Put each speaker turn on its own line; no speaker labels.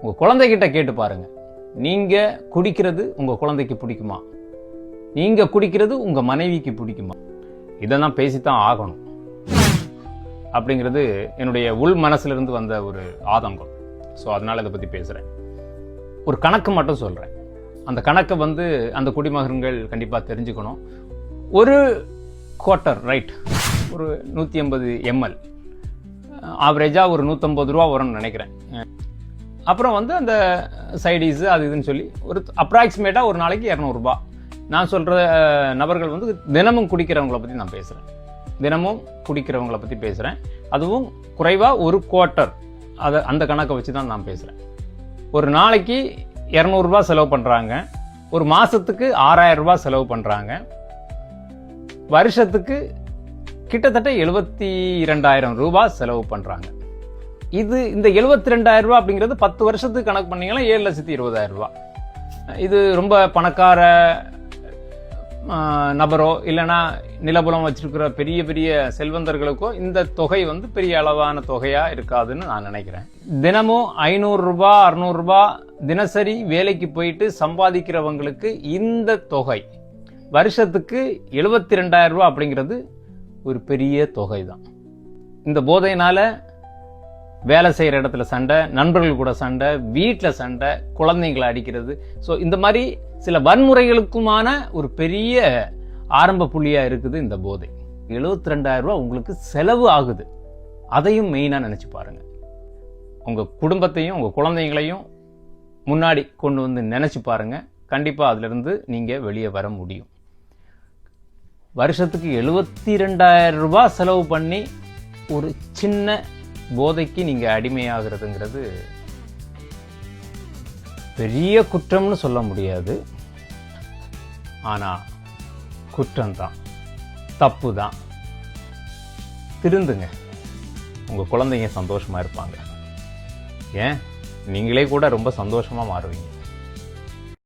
உங்கள் குழந்தைகிட்ட கேட்டு பாருங்க. நீங்கள் குடிக்கிறது உங்கள் குழந்தைக்கு பிடிக்குமா? நீங்கள் குடிக்கிறது உங்கள் மனைவிக்கு பிடிக்குமா? இதெல்லாம் பேசித்தான் ஆகணும். அப்படிங்கிறது என்னுடைய உள் மனசுலேருந்து வந்த ஒரு ஆதங்கம். ஸோ அதனால் இதை பற்றி பேசுகிறேன் ஒரு கணக்கு மட்டும் சொல்கிறேன் அந்த கணக்கை வந்து அந்த குடிமகன்கள் கண்டிப்பாக தெரிஞ்சுக்கணும். ஒரு குவார்ட்டர் ரைட் ஒரு நூற்றி ஐம்பது எம்எல். ஆவரேஜாக ஒரு நூற்றம்பது ரூபா வரும்னு நினைக்கிறேன். அப்புறம் வந்து அந்த சைடிஸு அது இதுன்னு சொல்லி ஒரு அப்ராக்சிமேட்டாக ஒரு நாளைக்கு இரநூறுபா. நான் சொல்கிற நபர்கள் வந்து தினமும் குடிக்கிறவங்கள பற்றி நான் பேசுகிறேன் தினமும் குடிக்கிறவங்கள பற்றி பேசுகிறேன் அதுவும் குறைவாக ஒரு குவார்ட்டர் அதை அந்த கணக்கை வச்சு தான் நான் பேசுகிறேன் ஒரு நாளைக்கு இரநூறுபா செலவு பண்ணுறாங்க ஒரு மாதத்துக்கு ஆறாயிரம் செலவு பண்ணுறாங்க வருஷத்துக்கு கிட்டத்தட்ட எழுபத்தி இரண்டாயிரம் ரூபாய் செலவு பண்ணுறாங்க இது இந்த எழுபத்தி ரெண்டாயிரம் ரூபா அப்படிங்கிறது பத்து வருஷத்துக்கு கணக்கு பண்ணீங்கன்னா ஏழு லட்சத்தி இருபதாயிரம் ரூபா இது ரொம்ப பணக்கார நபரோ இல்லைன்னா நிலபுலம் வச்சிருக்கிற பெரிய பெரிய செல்வந்தர்களுக்கோ இந்த தொகை வந்து பெரிய அளவான தொகையா இருக்காதுன்னு நான் நினைக்கிறேன். தினமும் ஐநூறுரூபா ரூபாய் தினசரி வேலைக்கு போயிட்டு சம்பாதிக்கிறவங்களுக்கு இந்த தொகை வருஷத்துக்கு எழுபத்தி ரெண்டாயிரம் ரூபா அப்படிங்கிறது ஒரு பெரிய தொகை தான் இந்த போதையினால வேலை செய்கிற இடத்துல சண்டை நண்பர்கள் கூட சண்டை வீட்டில் சண்டை குழந்தைங்களை அடிக்கிறது. ஸோ இந்த மாதிரி சில வன்முறைகளுக்குமான ஒரு பெரிய ஆரம்ப புள்ளியாக இருக்குது இந்த போதை. எழுபத்தி ரெண்டாயிரம் ரூபா உங்களுக்கு செலவு ஆகுது. அதையும் மெயினாக நினச்சி பாருங்கள் உங்கள் குடும்பத்தையும் உங்கள் குழந்தைங்களையும் முன்னாடி கொண்டு வந்து நினச்சி பாருங்கள் கண்டிப்பாக அதிலிருந்து நீங்கள் வெளியே வர முடியும். வருஷத்துக்கு எழுபத்தி ரெண்டாயிரம் ரூபாய் செலவு பண்ணி ஒரு சின்ன போதைக்கு நீங்க அடிமையாகிறதுங்கிறது பெரிய குற்றம்னு சொல்ல முடியாது. ஆனா குற்றம்தான். தப்பு தான் திருந்துங்க. உங்க குழந்தைங்க சந்தோஷமா இருப்பாங்க. ஏன்? நீங்களே கூட ரொம்ப சந்தோஷமா மாறுவீங்க.